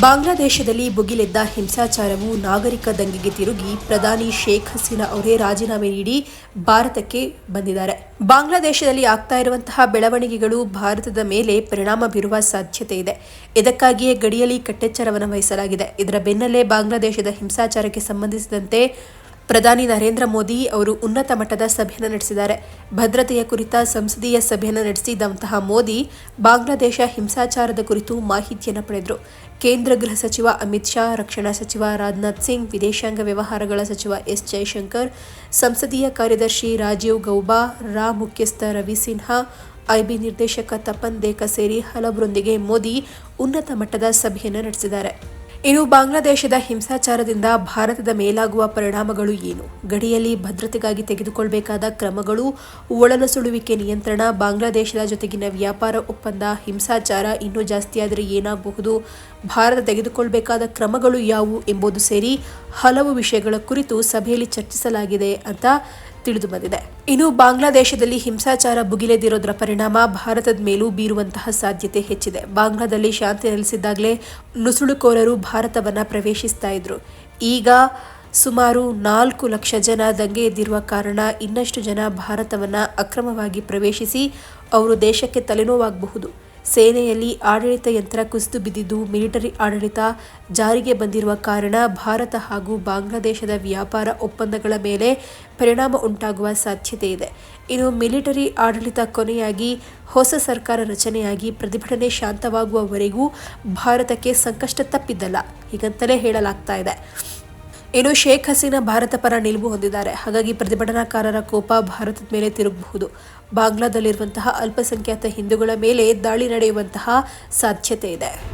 ಬಾಂಗ್ಲಾದೇಶದಲ್ಲಿ ಭುಗಿಲೆದ್ದ ಹಿಂಸಾಚಾರವು ನಾಗರಿಕ ದಂಗೆಗೆ ತಿರುಗಿ ಪ್ರಧಾನಿ ಶೇಖ್ ಹಸೀನಾ ಅವರೇ ರಾಜೀನಾಮೆ ನೀಡಿ ಭಾರತಕ್ಕೆ ಬಂದಿದ್ದಾರೆ. ಬಾಂಗ್ಲಾದೇಶದಲ್ಲಿ ಆಗ್ತಾ ಇರುವಂತಹ ಬೆಳವಣಿಗೆಗಳು ಭಾರತದ ಮೇಲೆ ಪರಿಣಾಮ ಬೀರುವ ಸಾಧ್ಯತೆ ಇದೆ. ಇದಕ್ಕಾಗಿಯೇ ಗಡಿಯಲ್ಲಿ ಕಟ್ಟೆಚ್ಚರವನ್ನು ವಹಿಸಲಾಗಿದೆ. ಇದರ ಬೆನ್ನಲ್ಲೇ ಬಾಂಗ್ಲಾದೇಶದ ಹಿಂಸಾಚಾರಕ್ಕೆ ಸಂಬಂಧಿಸಿದಂತೆ ಪ್ರಧಾನಿ ನರೇಂದ್ರ ಮೋದಿ ಅವರು ಉನ್ನತ ಮಟ್ಟದ ಸಭೆಯನ್ನು ನಡೆಸಿದ್ದಾರೆ. ಭದ್ರತೆಯ ಕುರಿತ ಸಂಸದೀಯ ಸಭೆಯನ್ನು ನಡೆಸಿದಂತಹ ಮೋದಿ ಬಾಂಗ್ಲಾದೇಶ ಹಿಂಸಾಚಾರದ ಕುರಿತು ಮಾಹಿತಿಯನ್ನು ಪಡೆದರು. ಕೇಂದ್ರ ಗೃಹ ಸಚಿವ ಅಮಿತ್ ಶಾ, ರಕ್ಷಣಾ ಸಚಿವ ರಾಜನಾಥ್ ಸಿಂಗ್, ವಿದೇಶಾಂಗ ವ್ಯವಹಾರಗಳ ಸಚಿವ ಎಸ್ ಜಯಶಂಕರ್ ಸಂಸದೀಯ ಕಾರ್ಯದರ್ಶಿ ರಾಜೀವ್ ಗೌಬಾ, ರಾ ಮುಖ್ಯಸ್ಥ ರವಿ ಸಿನ್ಹಾ, ಐಬಿ ನಿರ್ದೇಶಕ ತಪನ್ ದೇಕ ಸೇರಿ ಹಲವರೊಂದಿಗೆ ಮೋದಿ ಉನ್ನತ ಮಟ್ಟದ ಸಭೆಯನ್ನು ನಡೆಸಿದ್ದಾರೆ. ಇನ್ನು ಬಾಂಗ್ಲಾದೇಶದ ಹಿಂಸಾಚಾರದಿಂದ ಭಾರತದ ಮೇಲಾಗುವ ಪರಿಣಾಮಗಳು ಏನು? ಗಡಿಯಲ್ಲಿ ಭದ್ರತೆಗಾಗಿ ತೆಗೆದುಕೊಳ್ಳಬೇಕಾದ ಕ್ರಮಗಳು ಒಳನುಸುಳುವಿಕೆ ನಿಯಂತ್ರಣ, ಬಾಂಗ್ಲಾದೇಶದ ಜೊತೆಗಿನ ವ್ಯಾಪಾರ ಒಪ್ಪಂದ, ಹಿಂಸಾಚಾರ ಇನ್ನೂ ಜಾಸ್ತಿಯಾದರೆ ಏನಾಗಬಹುದು? ಭಾರತ ತೆಗೆದುಕೊಳ್ಳಬೇಕಾದ ಕ್ರಮಗಳು ಯಾವುವು ಎಂಬುದು ಸೇರಿ ಹಲವು ವಿಷಯಗಳ ಕುರಿತು ಸಭೆಯಲ್ಲಿ ಚರ್ಚಿಸಲಾಗಿದೆ ಅಂತ ತಿಳಿದು ಬಂದಿದೆ. ಇನ್ನು ಬಾಂಗ್ಲಾದೇಶದಲ್ಲಿ ಹಿಂಸಾಚಾರ ಭುಗಿಲೆದಿರೋದ್ರ ಪರಿಣಾಮ ಭಾರತದ ಮೇಲೂ ಬೀರುವಂತಹ ಸಾಧ್ಯತೆ ಹೆಚ್ಚಿದೆ. ಬಾಂಗ್ಲಾದಲ್ಲಿ ಶಾಂತಿ ನೆಲೆಸಿದ್ದಾಗಲೇ ನುಸುಳುಕೋರರು ಭಾರತವನ್ನ ಪ್ರವೇಶಿಸ್ತಾ ಇದ್ರು. ಈಗ ಸುಮಾರು ನಾಲ್ಕು ಲಕ್ಷ ಜನ ದಂಗೆ ಎದ್ದಿರುವ ಕಾರಣ ಇನ್ನಷ್ಟು ಜನ ಭಾರತವನ್ನ ಅಕ್ರಮವಾಗಿ ಪ್ರವೇಶಿಸಿ ಅವರು ದೇಶಕ್ಕೆ ತಲೆನೋವಾಗಬಹುದು. ಸೇನೆಯಲ್ಲಿ ಆಡಳಿತ ಯಂತ್ರ ಕುಸಿದು ಬಿದ್ದಿದ್ದು, ಮಿಲಿಟರಿ ಆಡಳಿತ ಜಾರಿಗೆ ಬಂದಿರುವ ಕಾರಣ ಭಾರತ ಹಾಗೂ ಬಾಂಗ್ಲಾದೇಶದ ವ್ಯಾಪಾರ ಒಪ್ಪಂದಗಳ ಮೇಲೆ ಪರಿಣಾಮ ಉಂಟಾಗುವ ಸಾಧ್ಯತೆ ಇದೆ. ಇನ್ನು ಮಿಲಿಟರಿ ಆಡಳಿತ ಕೊನೆಯಾಗಿ ಹೊಸ ಸರ್ಕಾರ ರಚನೆಯಾಗಿ ಪ್ರತಿಭಟನೆ ಶಾಂತವಾಗುವವರೆಗೂ ಭಾರತಕ್ಕೆ ಸಂಕಷ್ಟ ತಪ್ಪಿದ್ದಲ್ಲ. ಹೀಗಂತಲೇ ಹೇಳಲಾಗ್ತಾ ಇದೆ. ಇನ್ನು ಶೇಖ್ ಹಸೀನಾ ಭಾರತ ಪರ ನಿಲುವು ಹೊಂದಿದ್ದಾರೆ. ಹಾಗಾಗಿ ಪ್ರತಿಭಟನಾಕಾರರ ಕೋಪ ಭಾರತದ ಮೇಲೆ ತಿರುಗಬಹುದು. ಬಾಂಗ್ಲಾದಲ್ಲಿರುವಂತಹ ಅಲ್ಪಸಂಖ್ಯಾತ ಹಿಂದೂಗಳ ಮೇಲೆ ದಾಳಿ ನಡೆಯುವಂತಹ ಸಾಧ್ಯತೆ ಇದೆ.